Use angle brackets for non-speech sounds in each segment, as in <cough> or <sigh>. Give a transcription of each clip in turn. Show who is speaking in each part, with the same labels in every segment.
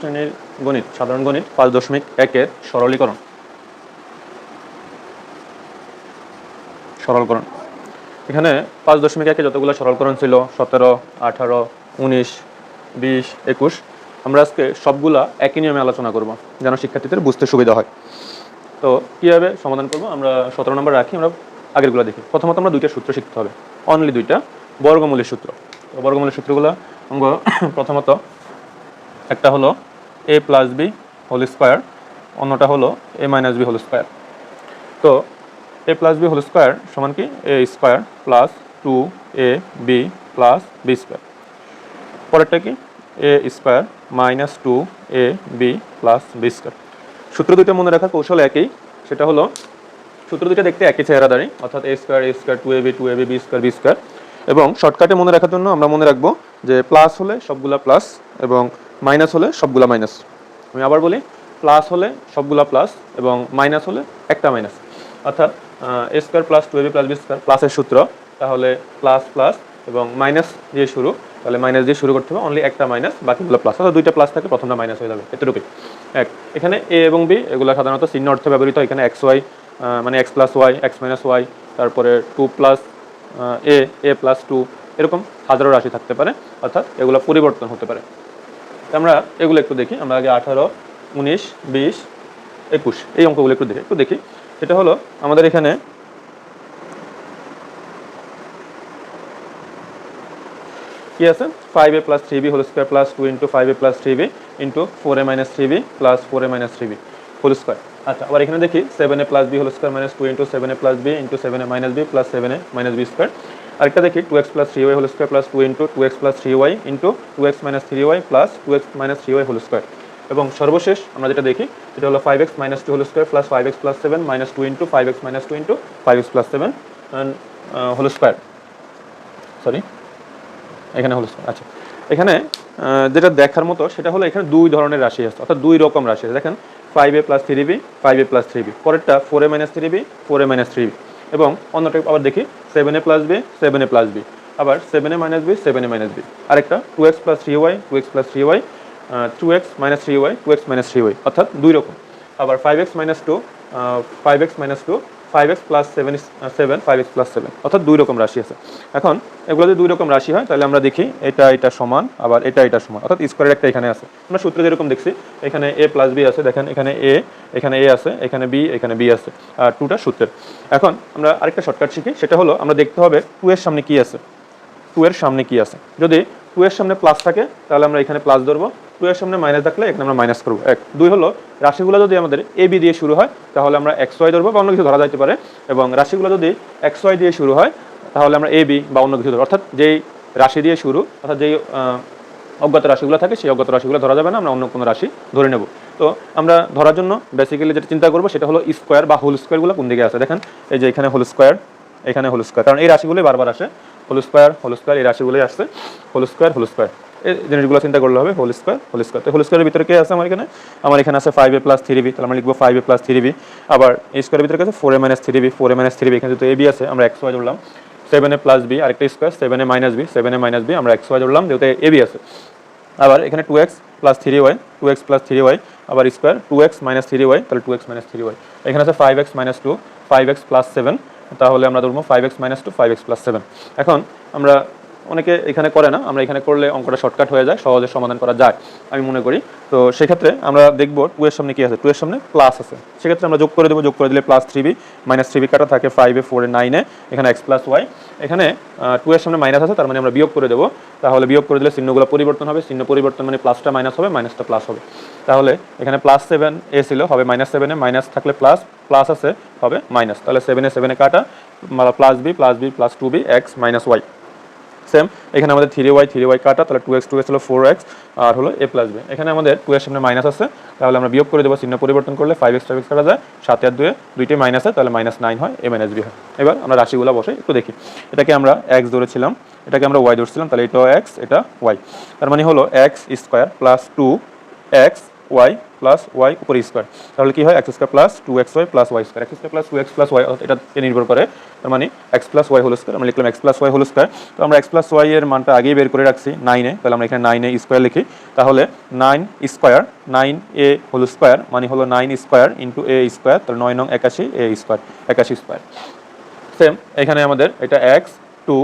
Speaker 1: শ্রেণির গণিত, সাধারণ গণিত পাঁচ দশমিক একের সরলীকরণ। সরলকরণ। এখানে পাঁচ দশমিক একে যতগুলো সরলকরণ ছিল, সতেরো, আঠারো, উনিশ, বিশ, একুশ, আমরা আজকে সবগুলা একই নিয়মে আলোচনা করব, যেন শিক্ষার্থীদের বুঝতে সুবিধা হয়। তো কীভাবে সমাধান করব? আমরা সতেরো নম্বর রাখি, আমরা আগেরগুলো দেখি। প্রথমত আমরা দুইটা সূত্র শিখতে হবে। অনলি দুইটা, বর্গমূলের সূত্র। তো বর্গমূলের সূত্রগুলো <coughs> প্রথমত একটা হলো A plus B whole square অন্যটা হলো A minus B whole square তো A plus B whole square সমান কি? A square plus two A B plus B square পরেরটা কি? A square minus two A B plus B square সূত্র দুইটা মনে রাখার কৌশল একই। সেটা হলো, সূত্র দুইটা দেখতে একই চেহারা দাঁড়ি অর্থাৎ A square A square two A B two A B B square B square এবং শর্টকাটে মনে রাখার জন্য আমরা মনে রাখব যে প্লাস হলে সবগুলা প্লাস এবং মাইনাস হলে সবগুলা মাইনাস। আমি আবার বলি, প্লাস হলে সবগুলা প্লাস এবং মাইনাস হলে একটা মাইনাস। অর্থাৎ A square plus two A B plus B square প্লাসের সূত্র, তাহলে প্লাস প্লাস এবং মাইনাস দিয়ে শুরু, তাহলে মাইনাস দিয়ে শুরু করতে হবে অনলি একটা মাইনাস, বাকিগুলো প্লাস অর্থাৎ দুইটা প্লাস থাকে, প্রথমটা মাইনাস হয়ে যাবে, এতটুকুই। এক, এখানে এ এবং বি এগুলো সাধারণত চিহ্ন অর্থে ব্যবহৃত। এখানে এক্স ওয়াই মানে X plus Y X minus Y তারপরে two plus A A plus two এরকম হাজারো রাশি থাকতে পারে, অর্থাৎ এগুলো পরিবর্তন হতে পারে। আমরা এগুলো একটু দেখি। আমরা আগে আঠারো, উনিশ, বিশ, একুশ, এই অঙ্কগুলো একটু দেখি। একটু দেখি। সেটা হলো আমাদের এখানে কি আছে? Five A plus three B whole square plus two into five A plus three B into four A minus three B plus four A minus three B whole square আচ্ছা আবার এখানে দেখি seven A plus B whole square minus two into seven A plus B into seven A minus B plus seven A minus B square আরেকটা দেখি two X plus three Y whole square plus two into two X plus three Y into two X minus three Y plus two X minus three Y whole square এবং সর্বশেষ আমরা যেটা দেখি সেটা হলো five X minus two whole square plus five X plus seven minus two into five X minus two into five X plus seven whole square sorry এখানে whole square আচ্ছা। এখানে যেটা দেখার মতো সেটা হলো এখানে দুই ধরনের রাশি আছে, অর্থাৎ দুই রকম রাশি আছে। দেখেন five A plus three B five A plus three B পরেরটা four A minus three B four A minus three B এবং অন্যটা আবার দেখি seven A plus B seven A plus B আবার seven A minus B seven A minus B আরেকটা two X plus three Y two X plus three Y two X minus three Y two X minus three Y অর্থাৎ দুই রকম। আবার five X minus two five X minus two five X plus seven seven five X plus seven অর্থাৎ দুই রকম রাশি আছে। এখন এগুলো যদি দুই রকম রাশি হয়, তাহলে আমরা দেখি এটা এটা সমান, আবার এটা এটা সমান। অর্থাৎ স্কোয়ারের একটা এখানে আছে। আমরা সূত্রে যেরকম দেখছি, এখানে এ প্লাস বি আছে, দেখেন এখানে এ এখানে এ আছে, এখানে বি এখানে বি আছে। আর টুটা সূত্রের। এখন আমরা আরেকটা শর্টকাট শিখি, সেটা হলো আমরা দেখতে হবে টু এর সামনে কি আছে। টু এর সামনে কি আছে। যদি টু এর সামনে প্লাস থাকে, তাহলে আমরা এখানে প্লাস ধরবো। টু এর সামনে মাইনাস থাকলে এখানে আমরা মাইনাস করব। এক। দুই হলো, রাশিগুলো যদি আমাদের এ বি দিয়ে শুরু হয়, তাহলে আমরা এক্স ওয়াই ধরবো বা অন্য কিছু ধরা যাইতে পারে। এবং রাশিগুলো যদি এক্স ওয়াই দিয়ে শুরু হয়, তাহলে আমরা এ বি বা অন্য কিছু ধরবো। অর্থাৎ যেই রাশি দিয়ে শুরু, অর্থাৎ যেই অজ্ঞাত রাশিগুলো থাকে, সেই অজ্ঞাত রাশিগুলো ধরা যাবে না, আমরা অন্য কোনো রাশি ধরে নেব। তো আমরা ধরার জন্য বেসিক্যালি যেটা চিন্তা করব, সেটা হলো স্কোয়ার বা হোল স্কোয়ারগুলো কোন দিকে আছে? দেখেন, এই যে এখানে হোল স্কোয়ার এখানে হোল স্কোয়ার কারণ এই রাশিগুলোই বারবার আসে। হোল স্কোয়ার হোল স্কোয়ার, এই রাশিগুলোই আসছে। Whole square whole square. এই জিনিসগুলো চিন্তা করলে হবে, হোল স্কোয়ার হোল স্কোয়ার। তো হোল স্কোয়ারের ভিতরে কে আছে আমার এখানে? আমার এখানে আছে five A plus three B তাহলে আমরা লিখব five A plus three B আবার এই স্কোয়ারের ভিতরে আছে? Four A minus three B four A minus three B এখানে যেহেতু এ বি আছে, আমরা এক্স ওয়াই ধরলাম। সেভেন এ প্লাস বি আরেকটা square seven A minus B seven A minus B আমরা ওয়াই ধরলাম, যেহেতু এ বি আছে। আবার এখানে two X plus three Y two X plus three Y আবার square two X minus three Y তাহলে two X minus three Y এখানে আছে five X minus two five X plus seven তাহলে আমরা ধরবো five X minus two five X plus seven এখন আমরা অনেকে এখানে করে না, আমরা এখানে করলে অঙ্কটা শর্টকাট হয়ে যায়, সহজে সমাধান করা যায়, আমি মনে করি। তো সেক্ষেত্রে আমরা দেখব টু এর সামনে কি আছে? টু এর সামনে প্লাস আছে। সেক্ষেত্রে আমরা যোগ করে দেবো, যোগ করে দিলে plus three B minus three B কাটা থাকে ফাইভে ফোরে নাইনে এখানে এক্স প্লাস ওয়াই এখানে টু এর সামনে মাইনাস আছে, তার মানে আমরা বিয়োগ করে দেবো। তাহলে বিয়োগ করে দিলে চিহ্নগুলো পরিবর্তন হবে। চিহ্ন পরিবর্তন মানে প্লাসটা মাইনাস হবে মাইনাসটা প্লাস হবে। তাহলে এখানে প্লাস সেভেন এ ছিল, হবে মাইনাস সেভেনে মাইনাস থাকলে প্লাস প্লাস আছে, হবে মাইনাস তাহলে সেভেনে সেভেনে কাটা plus B plus B plus two B X minus Y same এখানে আমাদের থ্রি ওয়াই থ্রি ওয়াই কাটা, তাহলে টু এক্স টু এক্স হলো ফোর এক্স আর হলো এ প্লাস বি এখানে আমাদের টু এর সামনে মাইনাস আছে, তাহলে আমরা বিয়োগ করে দেবো, চিহ্ন পরিবর্তন করলে ফাইভ এক্স ফাইভ এক্স কাটা যায়, সাত আর দুয়ে দুইটাই মাইনাস হয়, তাহলে মাইনাস নাইন হয় এ মাইনাস বি হয়। এবার আমরা রাশিগুলো বসে একটু দেখি। এটাকে আমরা এক্স ধরেছিলাম, এটাকে আমরা ওয়াই ধরছিলাম, তাহলে এটাও এক্স এটা ওয়াই তার মানে হলো X square plus two X Y plus Y উপরে স্কোয়ার তাহলে কি হয়? X square plus two X Y plus Y square X square plus two X plus Y এটাতে নির্ভর করে? তার মানে X plus Y whole square আমরা লিখলাম X plus Y whole square তো আমরা এক্স প্লাস ওয়াই এর মানটা আগেই বের করে রাখছি নাইনে তাহলে আমরা এখানে নাইনে স্কোয়ার লিখি। তাহলে nine square nine A whole square মানে হলো nine square into A square তাহলে নয় নং একাশি এ স্কোয়ার একাশি স্কোয়ার সেম এখানে আমাদের এটা এক্স টু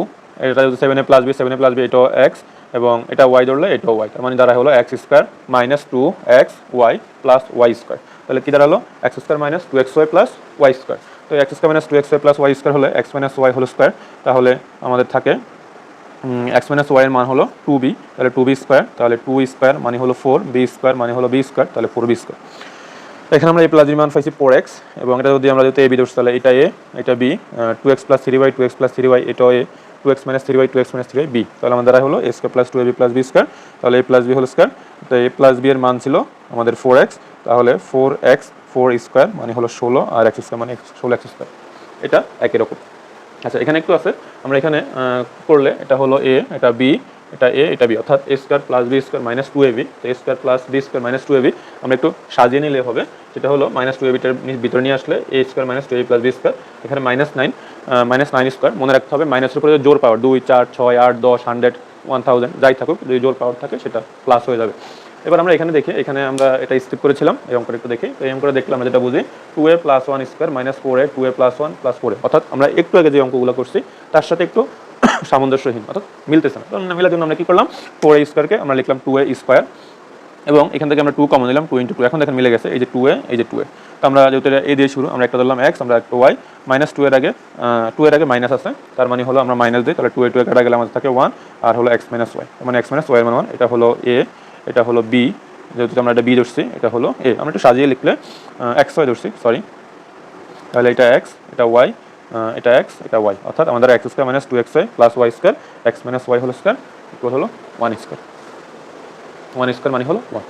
Speaker 1: এটা seven A plus B seven A plus B এটাও এক্স এবং এটা ওয়াই ধরলে এটাও ওয়াই তার মানে দ্বারা হলো X square minus two X Y plus Y square তাহলে কি দাঁড়াল? X square minus two X Y plus Y square তো X square minus two X Y plus Y square হলে X minus Y whole square তাহলে আমাদের থাকে x minus Y এর মান হলো টু বি তাহলে টু বি স্কোয়ার তাহলে টু স্কোয়ার মানে হলো ফোর বি স্কোয়ার মানে হলো বি স্কোয়ার তাহলে ফোর বি স্কোয়ার এখানে আমরা এই প্লাস মান পাইছি ফোর এক্স এবং এটা যদি আমরা যদি এ বি ধরছি তাহলে এটা এ এটা B two X plus three Y two X plus three Y এটাও A two X minus three Y two X minus three Y B তাহলে আমাদের হলো A square plus two A B plus B square তাহলে A plus B whole square তো এ plus B এর মান ছিল আমাদের ফোর এক্স তাহলে ফোর এক্স ফোর স্কোয়ার মানে হলো ষোলো আর এক্স স্কোয়ার মানে ষোলো এক্স স্কোয়ার এটা একই রকম। আচ্ছা এখানে একটু আছে, আমরা এখানে করলে এটা হলো এ এটা বি এটা এ এটা বি অর্থাৎ A square plus B square minus two A B তো A square plus B square minus two A B আমরা একটু সাজিয়ে নিলে হবে, সেটা হলো মাইনাস টু এ বিটার ভিতরে নিয়ে আসলে A square minus two A plus B square এখানে minus nine minus nine square মনে রাখতে হবে মাইনাসের উপরে জোর পাওয়ার দুই, চার, ছয়, আট, দশ হান্ড্রেড ওয়ান থাউজেন্ড যাই থাকুক, যদি জোর পাওয়ার থাকে, সেটা প্লাস হয়ে যাবে। এবার আমরা এখানে দেখি, এখানে আমরা এটা স্কিপ করেছিলাম, এই অঙ্কটা একটু দেখি। এই অঙ্কটা দেখলে আমরা যেটা বুঝি two A plus one square minus four A two A plus one plus four A অর্থাৎ আমরা একটু আগে যে অঙ্কগুলো করছি, তার সাথে একটু <coughs> সামঞ্জস্যহীন, অর্থাৎ মিলতেছে না। মিলার জন্য আমরা কি করলাম ফোর এ স্কোয়ারকে আমরা লিখলাম টু এ স্কোয়ার এবং এখান থেকে আমরা টু কমন নিলাম টু ইন্টু টু এখন দেখেন মিলে গেছে, এই যে টু এ, এই যে টু এ। তো আমরা যেহেতু এ দিয়ে শুরু, আমরা একটা ধরলাম এক্স আমরা একটা ওয়াই মাইনাস টু এর আগে টু এর আগে মাইনাস আছে, তার মানে হলো আমরা মাইনাস দিই, তাহলে টু এ টু এ কাটা গেলে আমাদের থাকে ওয়ান আর হলো এক্স মাইনাস ওয়াই মানে এক্স মাইনাস ওয়াই মানে ওয়ান এটা হলো এ এটা হলো বি যেহেতু আমরা এটা বি ধরছি, এটা হলো এ আমরা একটু সাজিয়ে লিখলে এক্স ওয়াই ধরছি সরি তাহলে এটা এক্স এটা ওয়াই এটা এক্স এটা ওয়াই অর্থাৎ আমাদের X square minus two X Y plus Y square X minus Y হলো স্কোয়ার ইকুয়াল হলো ওয়ান স্কোয়ার ওয়ান স্কোয়ার মানে হলো? ওয়ান